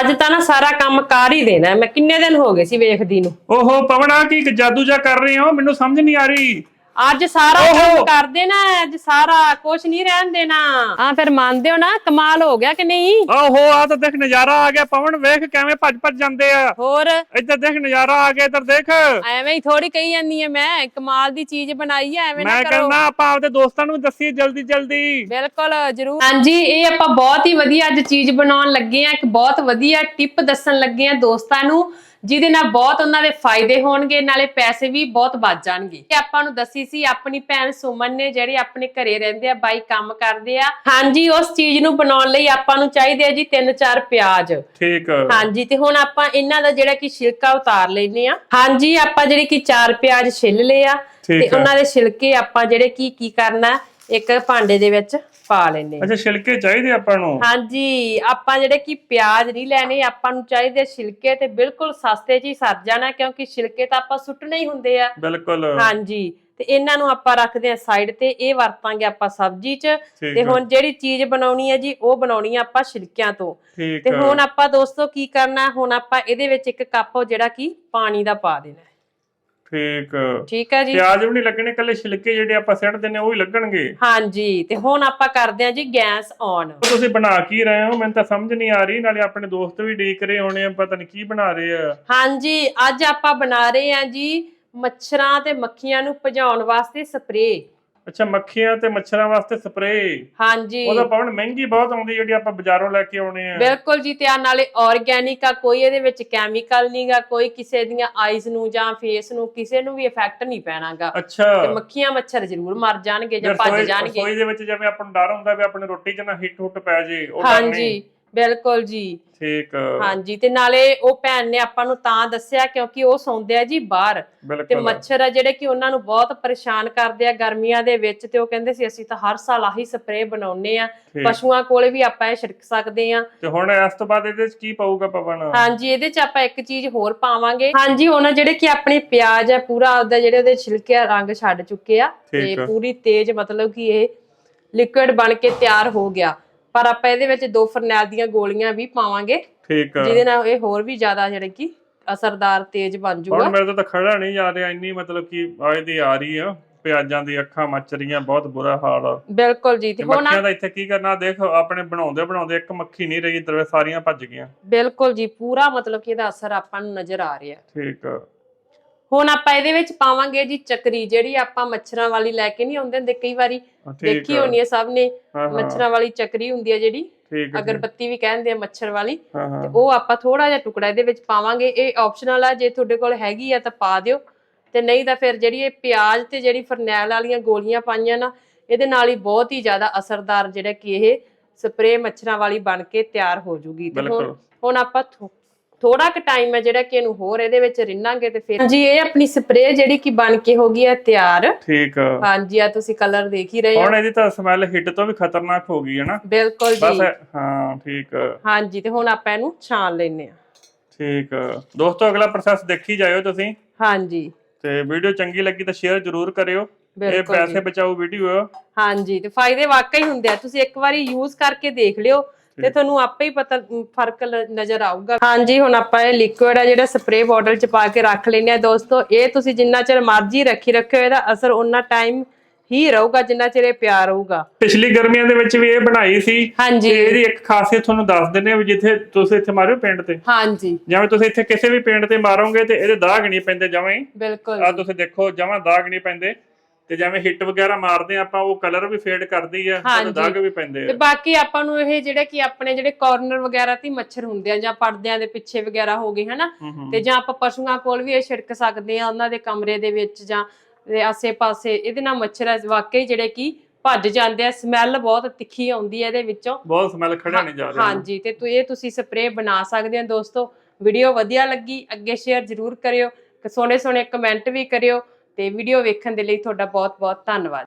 ਅੱਜ ਤਾਂ ਨਾ ਸਾਰਾ ਕੰਮ ਕਰ ਹੀ ਦੇਣਾ ਮੈਂ ਕਿੰਨੇ ਦਿਨ ਹੋ ਗਏ ਸੀ ਵੇਖਦੀ ਨੂੰ। ਓਹੋ, ਪਵਨਾ, ਕੀ ਜਾਦੂ ਜਾ ਕਰ ਰਹੇ ਹੋ? ਮੈਨੂੰ ਸਮਝ ਨਹੀਂ ਆ ਰਹੀ। ਅੱਜ ਸਾਰਾ। ਕੰਮ ਕਰ ਦੇਣਾ ਅੱਜ ਸਾਰਾ ਕੁਝ ਨਹੀਂ ਰਹਿਣ ਦੇਣਾ। ਆ ਫਿਰ ਮੰਨਦੇ ਹੋ ਨਾ ਕਮਾਲ ਹੋ ਗਿਆ ਕਿ ਨਹੀਂ? ਓਹੋ ਆ ਤਾਂ ਦੇਖ ਨਜ਼ਾਰਾ ਆ ਗਿਆ ਪਵਨ ਵੇਖ ਕਿਵੇਂ ਭੱਜ ਭੱਜ ਜਾਂਦੇ ਆ। ਹੋਰ? ਇੱਧਰ ਦੇਖ ਨਜ਼ਾਰਾ ਆ ਗਿਆ ਇੱਧਰ ਦੇਖ। ਐਵੇਂ ਹੀ ਥੋੜੀ ਕਹੀ ਜਾਂਦੀ ਐ ਮੈਂ ਕਮਾਲ ਦੀ ਚੀਜ਼ ਬਣਾਈ ਐ ਐਵੇਂ ਨਾ ਮੈਂ ਕਰੋ। ਕਹਿੰਦਾ ਆਪਾਂ ਆਪਦੇ ਦੋਸਤਾਂ ਨੂੰ ਦੱਸੀਏ ਜਲਦੀ ਜਲਦੀ। ਬਿਲਕੁਲ ਜਰੂਰ। ਹਾਂਜੀ ਇਹ ਆਪਾਂ ਬਹੁਤ ਹੀ ਵਧੀਆ ਅੱਜ ਚੀਜ਼ ਬਣਾਉਣ ਲੱਗੇ ਆ ਇੱਕ ਬਹੁਤ ਵਧੀਆ ਟਿਪ ਦੱਸਣ ਲੱਗੇ ਆ ਦੋਸਤਾਂ ਨੂੰ। ਜਿਹਦੇ ਨਾਲ ਬਹੁਤ ਉਹਨਾਂ ਦੇ ਫਾਇਦੇ ਹੋਣਗੇ ਨਾਲੇ ਪੈਸੇ ਵੀ ਬਹੁਤ ਬਚ ਜਾਣਗੇ। ਤੇ ਆਪਾਂ ਨੂੰ ਦੱਸੀ ਸੀ ਆਪਣੀ ਭੈਣ ਸੁਮਨ ਨੇ ਜਿਹੜੇ ਆਪਣੇ ਘਰੇ ਰਹਿੰਦੇ ਆ ਬਾਈ ਕੰਮ ਕਰਦੇ ਆ। ਹਾਂਜੀ ਉਸ ਚੀਜ਼ ਨੂੰ ਬਣਾਉਣ ਲਈ ਆਪਾਂ ਨੂੰ ਚਾਹੀਦੇ ਆ ਜੀ 3-4 ਪਿਆਜ਼। ਠੀਕ। ਹਾਂਜੀ ਤੇ ਹੁਣ ਆਪਾਂ ਇਹਨਾਂ ਦਾ ਜਿਹੜਾ ਕਿ ਛਿਲਕਾ ਉਤਾਰ ਲੈਨੇ ਆ। ਹਾਂਜੀ ਆਪਾਂ ਜਿਹੜੇ ਕਿ ਚਾਰ ਪਿਆਜ਼ ਛਿੱਲ ਲਏ ਆ। ਤੇ। ਉਹਨਾਂ ਦੇ ਛਿਲਕੇ ਆਪਾਂ ਜਿਹੜੇ ਕੀ ਕੀ ਕਰਨਾ ਇੱਕ ਭਾਂਡੇ ਦੇ ਵਿੱਚ ਪਾ ਲੈਨੇ ਅੱਛਾ ਛਿਲਕੇ ਚਾਹੀਦੇ ਆਪਾਂ ਨੂੰ ਹਾਂਜੀ ਆਪਾਂ ਜਿਹੜੇ ਕਿ ਪਿਆਜ਼ ਨਹੀਂ ਲੈਣੇ ਆਪਾਂ ਨੂੰ ਚਾਹੀਦੇ ਛਿਲਕੇ ਤੇ ਬਿਲਕੁਲ ਸਸਤੇ 'ਚ ਹੀ ਸਰ ਜਾਣਾ ਕਿਉਂਕਿ ਛਿਲਕੇ ਤਾਂ ਆਪਾਂ ਸੁੱਟਣੇ ਹੀ ਹੁੰਦੇ ਆ ਬਿਲਕੁਲ ਹਾਂਜੀ ਤੇ ਇਹਨਾਂ ਨੂੰ ਆਪਾਂ ਰੱਖਦੇ ਆ ਸਾਈਡ ਤੇ ਇਹ ਵਰਤਾਂਗੇ ਆਪਾਂ ਸਬਜ਼ੀ 'ਚ ਤੇ। ਹੁਣ ਜਿਹੜੀ ਚੀਜ਼ ਬਣਾਉਣੀ ਹੈ ਜੀ ਉਹ ਬਣਾਉਣੀ ਆ ਆਪਾਂ ਛਿਲਕਿਆਂ ਤੋਂ ਤੇ। ਹੁਣ ਆਪਾਂ ਦੋਸਤੋ ਕੀ ਕਰਨਾ ਹੁਣ ਆਪਾਂ ਇਹਦੇ ਵਿੱਚ ਇੱਕ ਕੱਪ ਜਿਹੜਾ ਕਿ ਪਾਣੀ ਦਾ ਪਾ ਦੇਣਾ। ਠੀਕ। ਠੀਕ ਹੈ ਜੀ। ਪਿਆਜ਼ ਵੀ ਨਹੀਂ ਲੱਗਣੇ ਕੱਲੇ ਛਿਲਕੇ ਜਿਹੜੇ ਆਪਾਂ ਸਿੱਟਦੇ ਨੇ ਉਹ ਹੀ ਲੱਗਣਗੇ। ਹਾਂਜੀ ਤੇ ਹੁਣ ਆਪਾਂ ਕਰਦੇ ਆ ਜੀ ਗੈਸ ਔਨ। ਤੁਸੀਂ ਬਣਾ ਕੀ ਰਹੇ ਹੋ? ਮੈਨੂੰ ਤਾਂ ਸਮਝ ਨਹੀਂ ਆ ਰਹੀ ਨਾਲੇ ਆਪਣੇ ਦੋਸਤ ਵੀ ਡੀਕ ਰਹੇ ਹੋਣੇ ਆ ਪਤਾ ਨਹੀਂ ਕੀ ਬਣਾ ਰਹੇ ਆ। ਹਾਂਜੀ ਅੱਜ ਆਪਾਂ ਬਣਾ ਰਹੇ ਆ ਜੀ ਮੱਛਰਾਂ ਤੇ ਮੱਖੀਆਂ ਨੂੰ ਭਜਾਉਣ ਵਾਸਤੇ ਸਪਰੇਅ। ਅੱਛਾ ਮੱਖੀਆਂ ਤੇ ਮੱਛਰਾਂ ਵਾਸਤੇ ਸਪਰੇਅ। ਹਾਂਜੀ। ਉਹਦਾ ਪਾਉਣ ਮਹਿੰਗੀ ਬਹੁਤ ਆਉਂਦੀ ਜਿਹੜੀ ਆਪਾਂ ਬਾਜ਼ਾਰੋਂ ਲੈ ਕੇ ਆਉਣੇ ਆ। ਬਿਲਕੁਲ ਜੀ ਤੇ ਆ ਨਾਲੇ ਆਰਗੈਨਿਕ ਆ ਕੋਈ ਇਹਦੇ ਵਿੱਚ ਕੈਮੀਕਲ ਨਹੀਂਗਾ ਕੋਈ ਕਿਸੇ ਦੀਆਂ ਆਈਜ਼ ਨੂੰ ਜਾਂ ਫੇਸ ਨੂੰ ਕਿਸੇ ਨੂੰ ਵੀ ਇਫੈਕਟ ਨਹੀਂ ਪੈਣਾਗਾ। ਤੇ ਅੱਛਾ ਮੱਖੀਆਂ ਮੱਛਰ ਜ਼ਰੂਰ ਮਰ ਜਾਣਗੇ ਜਾਂ ਭੱਜ ਜਾਣਗੇ। ਰਸੋਈ ਦੇ ਵਿੱਚ ਜਿਵੇਂ ਆਪਾਂ ਨੂੰ ਡਰ ਹੁੰਦਾ ਵੀ ਆਪਣੇ ਰੋਟੀ 'ਚ ਨਾ ਹਿੱਟ ਹੁੱਟ ਪੈ ਜੇ ਉਹ ਡਰ ਨਹੀਂ। ਹਾਂਜੀ ਬਿਲਕੁਲ ਜੀ। ਠੀਕ। ਹਾਂਜੀ ਤੇ ਨਾਲੇ ਉਹ ਭੈਣ ਨੇ ਆਪਾਂ ਨੂੰ ਤਾਂ ਦੱਸਿਆ ਕਿਉਂਕਿ ਉਹ ਸੌਂਦੇ ਆ ਜੀ ਬਾਹਰ। ਤੇ ਮੱਛਰ ਆ ਜਿਹੜੇ ਕਿ ਉਹਨਾਂ ਨੂੰ ਬਹੁਤ ਪਰੇਸ਼ਾਨ ਕਰਦੇ ਆ ਗਰਮੀਆਂ ਦੇ ਵਿੱਚ ਤੇ ਉਹ ਕਹਿੰਦੇ ਸੀ ਅਸੀਂ ਤਾਂ ਹਰ ਸਾਲ ਆਹੀ ਸਪਰੇਅ ਬਣਾਉਨੇ ਆ। ਪਸ਼ੂਆਂ ਕੋਲੇ ਵੀ ਆਪਾਂ ਇਹ ਛਿੜਕ ਸਕਦੇ ਆ। ਤੇ ਹੁਣ ਇਸ ਤੋਂ ਬਾਅਦ ਇਹਦੇ 'ਚ ਕੀ ਪਾਊਗਾ ਪਵਨ? ਹਾਂਜੀ ਇਹਦੇ ਚ ਆਪਾਂ ਇੱਕ ਚੀਜ਼ ਹੋਰ ਪਾਵਾਂਗੇ। ਹਾਂਜੀ ਹੁਣ ਜਿਹੜੇ ਕਿ ਆਪਣੇ ਪਿਆਜ਼ ਆ ਪੂਰਾ ਆਪਦਾ ਜਿਹੜੇ ਉਹਦੇ ਛਿਲਕੇ ਰੰਗ ਛੱਡ ਚੁੱਕੇ ਆ। ਤੇ। ਪੂਰੀ ਤੇਜ਼ ਮਤਲਬ ਕਿ ਇਹ ਲਿਕੁਇਡ ਬਣ ਕੇ ਤਿਆਰ ਹੋ ਗਿਆ। ਪਰ ਆਪਾਂ ਇਹਦੇ ਵਿੱਚ ਦੋ ਫਰਨੈਲ ਦੀਆਂ ਗੋਲੀਆਂ ਵੀ ਪਾਵਾਂਗੇ ਠੀਕ ਜਿਹਦੇ ਨਾਲ ਇਹ ਹੋਰ ਵੀ ਜ਼ਿਆਦਾ ਜਿਹੜੇ ਕਿ ਅਸਰਦਾਰ ਤੇਜ਼ ਬਣ ਹੁਣ ਜੂਗਾ ਮੇਰੇ ਤੋਂ ਤਾਂ ਖੜਾ ਨਹੀਂ ਜਾ ਰਿਹਾ ਇੰਨੀ ਮਤਲਬ ਕਿ ਆਏ ਦੀ ਆ ਰਹੀ ਆ ਪਿਆਜ਼ਾਂ ਦੀ ਅੱਖਾਂ ਮੱਚ ਰਹੀਆਂ ਬਹੁਤ ਬੁਰਾ ਹਾਲ ਆ। ਬਿਲਕੁਲ ਜੀ ਤੇ ਤੇ ਹੁਣ ਮੱਖੀਆਂ ਦਾ ਇੱਥੇ ਕੀ ਕਰਨਾ ਦੇਖ ਆਪਣੇ ਬਣਾਉਂਦੇ ਬਣਾਉਂਦੇ ਇੱਕ ਮੱਖੀ ਨਹੀਂ ਰਹੀ ਦਰਵੇ ਸਾਰੀਆਂ ਭੱਜ ਗਈਆਂ। ਬਿਲਕੁਲ ਜੀ ਪੂਰਾ ਮਤਲਬ ਕਿ ਇਹਦਾ ਅਸਰ ਆਪਾਂ ਨੂੰ ਨਜ਼ਰ ਆ ਰਿਹਾ। ਠੀਕ ਆ। ਹੁਣ ਆਪਾਂ ਇਹਦੇ ਵਿੱਚ ਪਾਵਾਂਗੇ ਜੀ ਚੱਕਰੀ ਜਿਹੜੀ ਆਪਾਂ ਮੱਛਰਾਂ ਵਾਲੀ ਲੈ ਕੇ ਨਹੀਂ ਆਉਂਦੇ ਹੁੰਦੇ ਕਈ ਵਾਰੀ ਦੇਖੀ। ਹੋਣੀ ਹੈ ਸਭ ਨੇ ਮੱਛਰਾਂ ਵਾਲੀ ਚੱਕਰੀ ਹੁੰਦੀ ਹੈ ਜਿਹੜੀ ਅਗਰਬੱਤੀ ਵੀ ਕਹਿੰਦੇ ਆ ਮੱਛਰ ਵਾਲੀ ਤੇ ਉਹ ਆਪਾਂ ਥੋੜਾ ਜਿਹਾ ਟੁਕੜਾ ਇਹਦੇ ਵਿੱਚ ਪਾਵਾਂਗੇ। ਇਹ ਆਪਸ਼ਨਲ ਆ ਜੇ ਤੁਹਾਡੇ ਕੋਲ ਹੈਗੀ ਆ ਤਾਂ ਪਾ ਦਿਓ। ਤੇ ਨਹੀਂ ਤਾਂ ਫਿਰ ਜਿਹੜੀ ਇਹ ਪਿਆਜ਼ ਤੇ ਜਿਹੜੀ ਫਰਨੈਲ ਵਾਲੀਆਂ ਗੋਲੀਆਂ ਪਾਈਆਂ ਨਾ ਇਹਦੇ ਨਾਲ ਹੀ ਬਹੁਤ ਹੀ ਜ਼ਿਆਦਾ ਅਸਰਦਾਰ ਜਿਹੜਾ ਕਿ ਇਹ ਸਪਰੇਅ ਮੱਛਰਾਂ ਵਾਲੀ ਬਣ ਕੇ ਤਿਆਰ ਹੋ ਜੂਗੀ। ਤੇ। ਹੁਣ ਆਪਾਂ ਥੋੜਾ ਕੁ ਟਾਈਮ ਹੈ ਜਿਹੜਾ ਕਿ ਇਹਨੂੰ ਹੋਰ ਇਹਦੇ ਵਿੱਚ ਰਿੰਨਾਂਗੇ ਤੇ ਫਿਰ ਹਾਂਜੀ ਇਹ ਆਪਣੀ ਸਪਰੇਅ ਜਿਹੜੀ ਕਿ ਬਣ ਕੇ ਹੋ ਗਈ ਹੈ ਤਿਆਰ। ਠੀਕ। ਆ ਹਾਂਜੀ ਆ ਤੁਸੀਂ ਕਲਰ ਦੇਖ ਹੀ ਰਹੇ ਹੋ। ਹੁਣ ਇਹਦੀ ਤਾਂ ਸਮੈਲ ਹਿੱਟ ਤੋਂ ਵੀ ਖਤਰਨਾਕ ਹੋ ਗਈ ਹੈ ਨਾ। ਬਿਲਕੁਲ ਬਸ ਜੀ ਹਾਂ ਠੀਕ। ਹਾਂਜੀ ਤੇ ਹੁਣ ਆਪਾਂ ਇਹਨੂੰ ਛਾਣ ਲੈਨੇ ਆ ਠੀਕ। ਆ। ਦੋਸਤੋ ਅਗਲਾ ਪ੍ਰੋਸੈਸ ਦੇਖੀ ਜਾਇਓ ਤੁਸੀਂ। ਹਾਂਜੀ। ਤੇ ਵੀਡੀਓ ਚੰਗੀ ਲੱਗੀ ਤਾਂ ਸ਼ੇਅਰ ਜ਼ਰੂਰ ਕਰਿਓ। ਇਹ ਪੈਸੇ ਜੀ। ਬਚਾਓ ਵੀਡੀਓ ਹਾਂਜੀ ਤੇ ਫਾਇਦੇ ਵਾਕਈ ਹੁੰਦੇ ਆ। ਤੁਸੀਂ ਇੱਕ ਵਾਰੀ ਯੂਜ਼ ਕਰਕੇ ਦੇਖ ਲਿਓ। ਤੇ ਤੁਹਾਨੂੰ ਆਪੇ ਹੀ ਪਤਾ ਫ਼ਰਕ ਨਜ਼ਰ ਆਊਗਾ। ਹਾਂਜੀ ਹੁਣ ਆਪਾਂ ਇਹ ਲਿਕੁਇਡ ਆ ਜਿਹੜਾ ਸਪਰੇਅ ਬੋਟਲ ਚ ਪਾ ਕੇ ਰੱਖ ਲੈਨੇ ਆ ਦੋਸਤੋ ਇਹ ਤੁਸੀਂ ਜਿੰਨਾ ਚਿਰ ਮਰਜ਼ੀ ਰੱਖੀ ਰੱਖਿਓ ਇਹਦਾ ਅਸਰ ਉਹਨਾਂ ਟਾਈਮ ਹੀ ਰਹੂਗਾ ਜਿੰਨਾ ਚਿਰ ਇਹ ਪਿਆ ਰਹੂਗਾ ਪਿਛਲੀ ਗਰਮੀਆਂ ਦੇ ਵਿੱਚ ਵੀ ਇਹ ਬਣਾਈ ਸੀ ਹਾਂਜੀ। ਤੇ ਇਹਦੀ ਇੱਕ ਖਾਸੀਅਤ ਤੁਹਾਨੂੰ ਦੱਸ ਦਿੰਦੇ ਆ ਵੀ ਜਿੱਥੇ ਤੁਸੀਂ ਇੱਥੇ ਮਾਰਿਓ ਪਿੰਡ ਤੇ। ਹਾਂਜੀ। ਜਿਵੇਂ ਤੁਸੀਂ ਇੱਥੇ ਕਿਸੇ ਵੀ ਪਿੰਡ ਤੇ ਮਾਰੋਗੇ ਤੇ ਇਹਦੇ ਦਾਗ ਨਹੀਂ ਪੈਂਦੇ ਜਮਾਂ ਹੀ। ਬਿਲਕੁਲ ਆ ਤੁਸੀਂ ਦੇਖੋ ਜਮਾਂ ਦਾਗ ਨਹੀਂ ਪੈਂਦੇ। ਤੇ ਜਿਵੇਂ ਹਿੱਟ ਵਗੈਰਾ ਮਾਰਦੇ ਆਪਾਂ ਉਹ ਕਲਰ ਵੀ ਫੇਡ ਕਰਦੀ ਆ ਤੇ। ਦਾਗ ਵੀ ਪੈਂਦੇ ਤੇ ਆ ਬਾਕੀ ਆਪਾਂ ਨੂੰ ਇਹ ਜਿਹੜੇ ਕਿ ਆਪਣੇ ਜਿਹੜੇ ਕਾਰਨਰ ਵਗੈਰਾ ਤੇ ਹੀ ਮੱਛਰ ਹੁੰਦੇ ਆ ਜਾਂ ਪਰਦਿਆਂ ਦੇ ਪਿੱਛੇ ਵਗੈਰਾ ਹੋ ਗਏ ਹਨਾ? ਹੂੰ ਹੂੰ। ਤੇ ਜਾਂ ਆਪਾਂ ਪਸ਼ੂਆਂ ਕੋਲ ਵੀ ਇਹ ਛਿੜਕ ਸਕਦੇ ਆ ਉਹਨਾਂ ਦੇ ਕਮਰੇ ਦੇ ਵਿੱਚ ਜਾਂ ਦੇ ਆਸੇ-ਪਾਸੇ ਇਹਦੇ ਨਾਲ ਮੱਛਰ ਆ ਵਾਕਈ ਜਿਹੜੇ ਕਿ ਭੱਜ ਜਾਂਦੇ ਆ ਸਮੈਲ ਬਹੁਤ ਤਿੱਖੀ ਆਉਂਦੀ ਹੈ ਇਹਦੇ ਵਿੱਚੋਂ। ਬਹੁਤ ਸਮੈਲ ਨਹੀਂ ਜਾ ਰਿਹਾ ਹਾਂਜੀ ਤੇ ਤੂੰ ਇਹ ਤੁਸੀਂ ਸਪਰੇਅ ਬਣਾ ਸਕਦੇ ਹੋ ਦੋਸਤੋ। ਵੀਡੀਓ ਵਧੀਆ ਲੱਗੀ ਅੱਗੇ ਸ਼ੇਅਰ ਜ਼ਰੂਰ ਕਰਿਓ ਸੋਹਣੇ ਸੋਹਣੇ ਕਮੈਂਟ ਵੀ ਕਰਿਓ। ਤੇ ਵੀਡੀਓ ਵੇਖਣ ਦੇ ਲਈ ਤੁਹਾਡਾ ਬਹੁਤ ਬਹੁਤ ਧੰਨਵਾਦ।